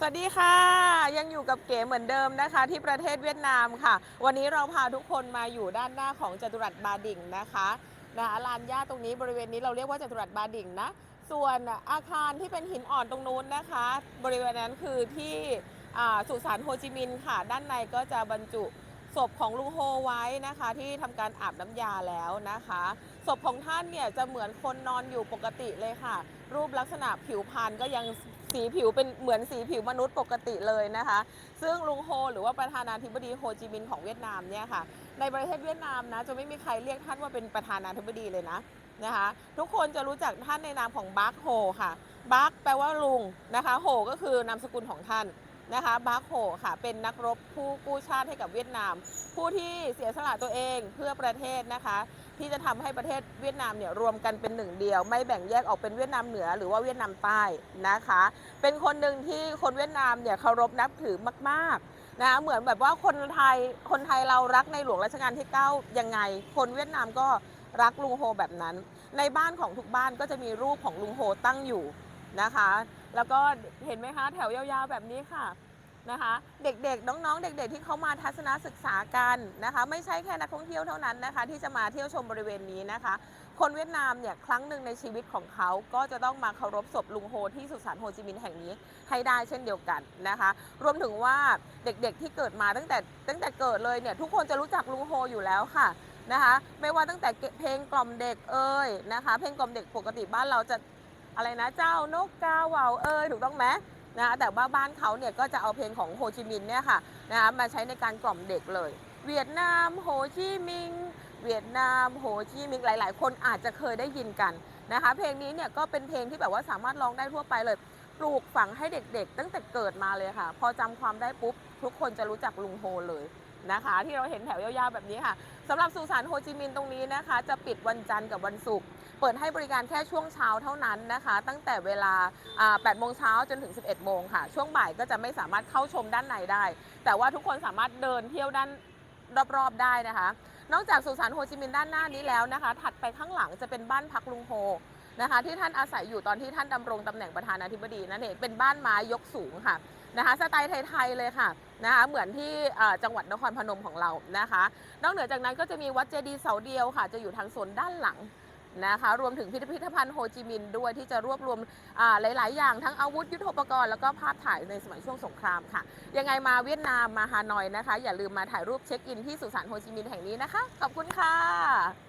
สวัสดีค่ะ ยังอยู่กับเก๋เหมือนเดิมนะคะ ที่ประเทศเวียดนามค่ะ วันนี้เราพาทุกคนมาอยู่ด้านหน้าของจตุรัสบาดิ่งนะคะนะคะลานหญ้าตรงนี้บริเวณนี้เราเรียกว่าจตุรัสบาดิ่งนะ ส่วนอาคารที่เป็นหินอ่อนตรงนู้นนะคะ บริเวณนั้นคือที่สุสานโฮจิมินห์ค่ะ ด้านในก็จะบรรจุศพของลุงโฮไว้นะคะที่ทำการอาบน้ำยาแล้วนะคะศพของท่านเนี่ยจะเหมือนคนนอนอยู่ปกติเลยค่ะ รูปลักษณะผิวพรรณก็ยัง สีผิวเป็นเหมือนสีผิวมนุษย์ปกติเลยนะคะ ซึ่งลุงโฮ หรือว่าประธานาธิบดีโฮจิมินห์ของเวียดนามเนี่ยค่ะ ในประเทศเวียดนามนะจะไม่มีใครเรียกท่านว่าเป็นประธานาธิบดีเลยนะนะคะ ทุกคนจะรู้จักท่านในนามของบักโฮค่ะบักแปลว่าลุงนะคะ โฮก็คือนามสกุลของท่าน นะคะบัคโฮค่ะ เป็นนักรบผู้กู้ชาติให้กับเวียดนาม ผู้ที่เสียสละตัวเองเพื่อประเทศนะคะ ที่จะทำให้ประเทศเวียดนามเนี่ยรวมกันเป็นหนึ่งเดียว ไม่แบ่งแยกออกเป็นเวียดนามเหนือหรือว่าเวียดนามใต้นะคะ เป็นคนหนึ่งที่คนเวียดนามเนี่ยเคารพนับถือมากๆนะเหมือนแบบว่าคนไทยคนไทยเรารักในหลวงรัชกาลที่9ยังไง คนเวียดนามก็รักลุงโฮแบบนั้น ในบ้านของทุกบ้านก็จะมีรูปของลุงโฮตั้งอยู่ นะคะ แล้วก็เห็นไหมคะแถวยาวๆแบบนี้ค่ะนะคะเด็กๆ น้องๆ เด็ก ๆ ที่เขามาทัศนศึกษากันนะคะ ไม่ใช่แค่นักท่องเที่ยวเท่านั้นนะคะ ที่จะมาเที่ยวชมบริเวณนี้นะคะ คนเวียดนามเนี่ยครั้งหนึ่งในชีวิตของเขาก็จะต้องมาเคารพศพลุงโฮที่สุสานโฮจิมินห์แห่งนี้ให้ได้เช่นเดียวกันนะคะ รวมถึงว่าเด็กๆที่เกิดมาตั้งแต่ตั้งแต่เกิดเลยเนี่ยทุกคนจะรู้จักลุงโฮอยู่แล้วค่ะนะคะ ไม่ว่าตั้งแต่เพลงกล่อมเด็กเอ่ยนะคะ เพลงกล่อมเด็กปกติบ้านเราจะ อะไรนะเจ้านกกาเหว่าเอ่ยถูกต้องไหมนะคะแต่ว่าบ้านเขาเนี่ยก็จะเอาเพลงของโฮจิมินห์เนี่ยค่ะนะคะมาใช้ในการกล่อมเด็กเลย เวียดนามโฮจิมินห์เวียดนามโฮจิมินห์หลาย ๆ คนอาจจะเคยได้ยินกันนะคะเพลงนี้เนี่ยก็เป็นเพลงที่แบบว่าสามารถร้องได้ทั่วไปเลย ปลูกฝังให้เด็กๆ ตั้งแต่เกิดมาเลยค่ะ พอจำความได้ปุ๊บทุกคนจะรู้จักลุงโฮเลย นะคะ ที่เราเห็นแถวยาวๆแบบนี้ค่ะสำหรับสุสานโฮจิมินห์ตรงนี้นะคะ จะปิดวันจันทร์กับวันศุกร์เปิดให้บริการแค่ช่วงเช้าเท่านั้นนะคะ ตั้งแต่เวลา8โมงเช้าจนถึง 11 โมงค่ะ ช่วงบ่ายก็จะไม่สามารถเข้าชมด้านในได้ แต่ว่าทุกคนสามารถเดินเที่ยวด้านรอบๆได้นะคะ นอกจากสุสานโฮจิมินห์ด้านหน้านี้แล้วนะคะ ถัดไปข้างหลังจะเป็นบ้านพักลุงโฮนะคะที่ท่านอาศัยอยู่ตอนที่ท่านดำรงตำแหน่งประธานาธิบดีนั่นเองเป็นบ้านไม้ยกสูงค่ะนะคะสไตล์ไทยๆเลยค่ะ นะคะเหมือนที่จังหวัดนครพนมของเรานะคะ นอกเหนือจากนั้นก็จะมีวัดเจดีย์เสาเดียวค่ะ จะอยู่ทางโซนด้านหลังนะคะรวมถึงพิพิธภัณฑ์โฮจิมินห์ด้วยที่จะรวบรวมหลาย ๆ อย่างทั้งอาวุธยุทโธปกรณ์แล้วก็ภาพถ่ายในสมัยช่วงสงครามค่ะ ยังไงมาเวียดนามมาฮานอยนะคะ อย่าลืมมาถ่ายรูปเช็คอินที่สุสานโฮจิมินห์แห่งนี้นะคะ ขอบคุณค่ะ